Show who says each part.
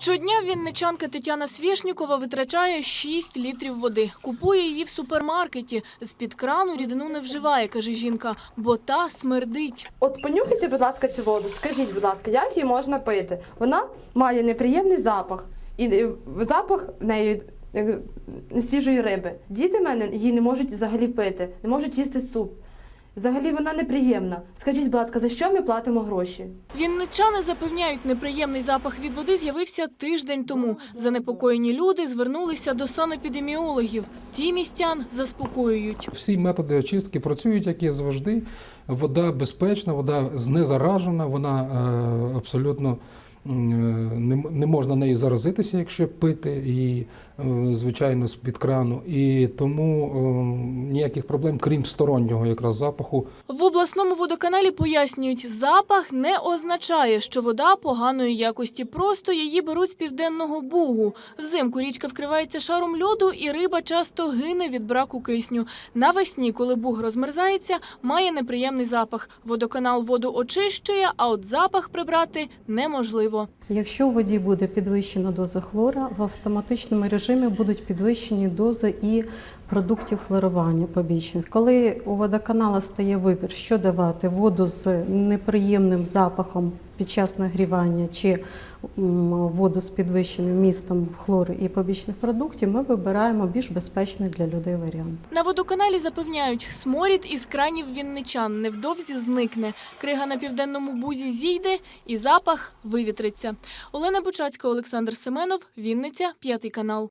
Speaker 1: Щодня вінничанка Тетяна Свєшнікова витрачає 6 літрів води. Купує її в супермаркеті. З-під крану рідину не вживає, каже жінка, бо та смердить.
Speaker 2: От понюхайте, будь ласка, цю воду. Скажіть, будь ласка, як її можна пити? Вона має неприємний запах. І е, запах в неї е, несвіжої риби. Діти мене її не можуть взагалі пити, не можуть їсти суп. Взагалі вона неприємна. Скажіть, будь ласка, за що ми платимо гроші?
Speaker 1: Вінничани запевняють, неприємний запах від води з'явився тиждень тому. Занепокоєні люди звернулися до санепідеміологів. Ті містян заспокоюють.
Speaker 3: Всі методи очистки працюють, як і завжди. Вода безпечна, вода знезаражена, вона е, абсолютно е, не, можна нею заразитися, якщо пити, і, е, звичайно, з-під крану. І тому е, ніяких проблем, крім стороннього якраз запаху,
Speaker 1: В обласному водоканалі пояснюють, запах не означає, що вода поганої якості. Просто її беруть з південного бугу. Взимку річка вкривається шаром льоду, і риба часто гине від браку кисню. Навесні, коли буг розмерзається, має неприємний запах. Водоканал воду очищує, а от запах прибрати неможливо.
Speaker 4: Якщо у воді буде підвищена доза хлора, в автоматичному режимі будуть підвищені дози і продуктів хлорування побічних. Коли у водоканала стає вибір, що давати воду з неприємним запахом під час нагрівання чи воду з підвищеним містом хлору і побічних продуктів, ми вибираємо більш безпечний для людей варіант.
Speaker 1: На водоканалі запевняють, сморід із кранів вінничан невдовзі зникне. Крига на південному бузі зійде і запах вивітриться. Олена Бучацька, Олександр Семенов, Вінниця, п'ятий канал.